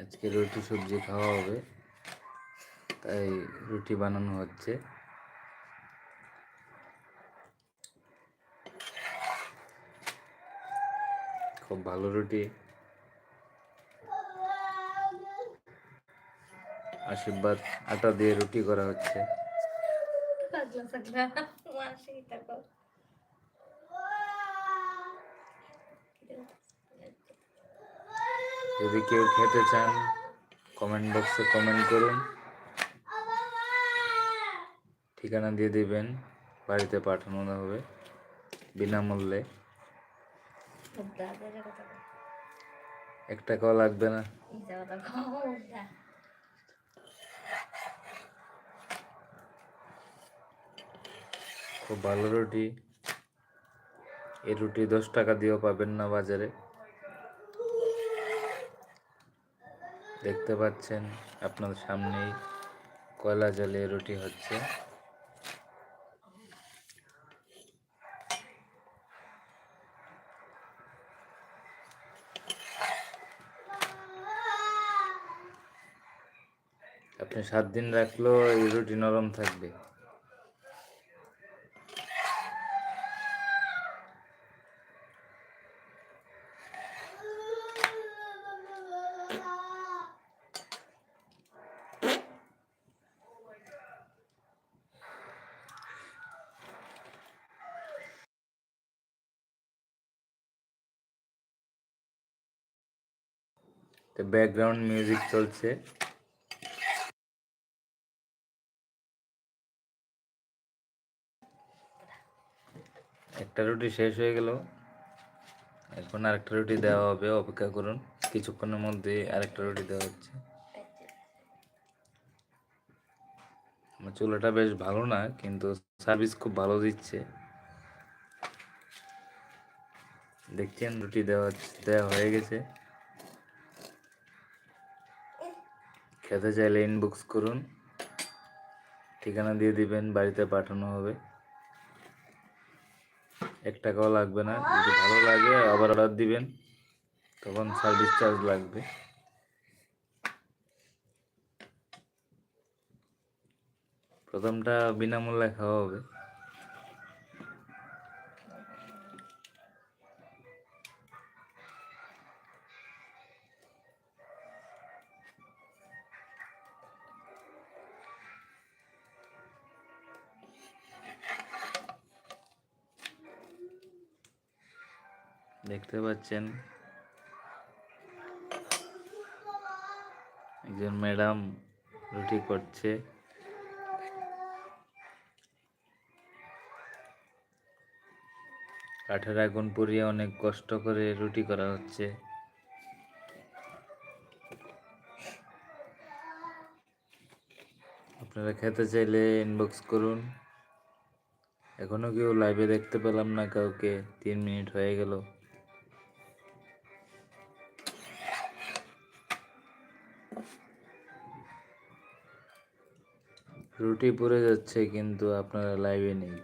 আজকে রুটি সবজি খাওয়া হবে, তাই রুটি বানানো হচ্ছে। খুব ভালো রুটি। আশীর্বাদ, আটা দিয়ে রুটি করা হচ্ছে। যদি কেউ খেতে চান কমেন্ট বক্সে কমেন্ট করুন। ঠিকানা দিয়ে দিবেন, বাড়িতে পাঠানো হবে, বিনামূল্যে। এক টাকাও লাগবে না? খুব ভালো রুটি। এই রুটি দশ টাকা দিয়েও পাবেন না বাজারে। দেখতে পাচ্ছেন, আপনার সামনেই কয়লা জ্বালিয়ে রুটি হচ্ছে। আপনি সাত দিন রাখলেও এই রুটি নরম থাকবে। তো ব্যাকগ্রাউন্ড মিউজিক চলছে। একটা রুটি শেষ হয়ে গেল। এখন আরেকটা রুটি দেওয়া হবে, অপেক্ষা করুন। কিছুক্ষণের মধ্যে আরেকটা রুটি দেওয়া হচ্ছে। আমার চুলাটা বেশ ভালো না, কিন্তু সার্ভিস খুব ভালো দিচ্ছে। দেখছেন, রুটি দেওয়া দেওয়া হয়ে গেছে। খেতে চাইলে ইনবক্স করুন। ঠিকানা দিয়ে দিবেন, বাড়িতে পাঠানো হবে। এক টাকাও লাগবে না, যদি ভালো লাগে আবার অর্ডার দিবেন, তখন সার্ভিস চার্জ লাগবে। প্রথমটা বিনামূল্যে খাওয়া হবে। দেখতে পাচ্ছেন। একজন ম্যাডাম রুটি করছে। কাঠের আগুন পুড়িয়ে অনেক কষ্ট করে রুটি করা হচ্ছে। আপনারা খেতে চাইলে ইনবক্স করুন। এখনও কেউ লাইভে দেখতে পেলাম না, কাউকে। তিন মিনিট হয়ে গেল। রুটি পড়ে যাচ্ছে কিন্তু আপনারা লাইভে নেই।